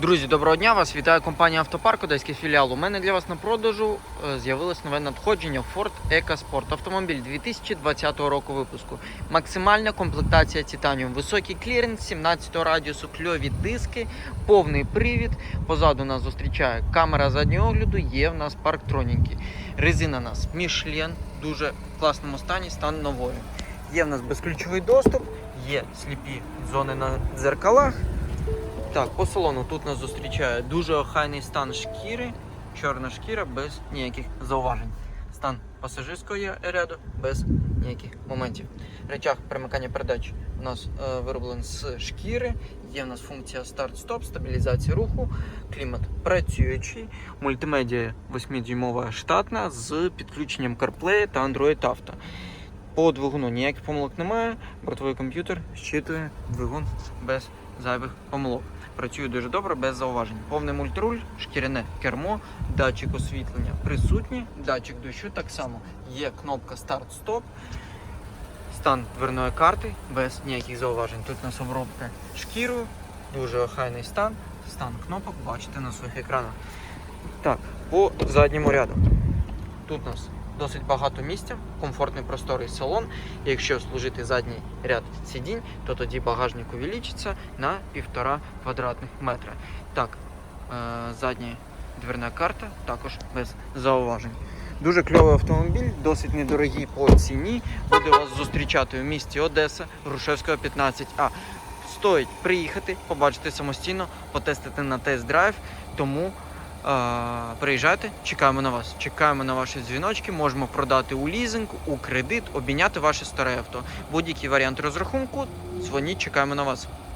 Друзі, доброго дня! Вас вітає компанія Автопарк, Одеський філіал. У мене для вас на продажу е, з'явилось нове надходження Ford EcoSport. Автомобіль 2020 року випуску. Максимальна комплектація титаніум, високий кліренс, 17 радіусу, кльові диски, повний привід. Позаду нас зустрічає камера заднього огляду, є в нас парктроніки. Резина нас Michelin, дуже в класному стані, стан нової. Є в нас безключовий доступ, є сліпі зони на дзеркалах. Так, по салону тут нас зустрічає дуже охайний стан шкіри, чорна шкіра без ніяких зауважень. Стан пасажирського ряду без ніяких моментів. Речах примикання передач у нас е, вироблений з шкіри. Є в нас функція старт-стоп, стабілізація руху, клімат працюючий, мультимедіа 8-дюймова штатна з підключенням CarPlay та Android Auto. По двигуну ніяких помилок немає. Бортовий комп'ютер щитує двигун без зайвих помилок. Працює дуже добре, без зауважень. Повний мультруль, шкіряне кермо, датчик освітлення присутній, датчик дощу так само. Є кнопка старт-стоп, стан дверної карти без ніяких зауважень. Тут у нас обробка шкірою, дуже охайний стан. Стан кнопок бачите на своїх екранах. Так, по задньому ряду. Тут у нас досить багато місця, комфортний просторий салон. Якщо служити задній ряд сидінь, то тоді багажник увеличиться на 1,5 квадратних метра. Так, е, задня дверна карта також без зауважень. Дуже кльовий автомобіль, досить недорогий по ціні. Буде вас зустрічати в місті Одеса, Грушевського 15А. Стоїть приїхати, побачити самостійно, потестити на тест-драйв. Тому Приїжджайте, чекаємо на вас. Чекаємо на ваші дзвіночки. Можемо продати у лізинг, у кредит, обміняти ваше старе авто. Будь-який варіант розрахунку. Дзвоніть, чекаємо на вас.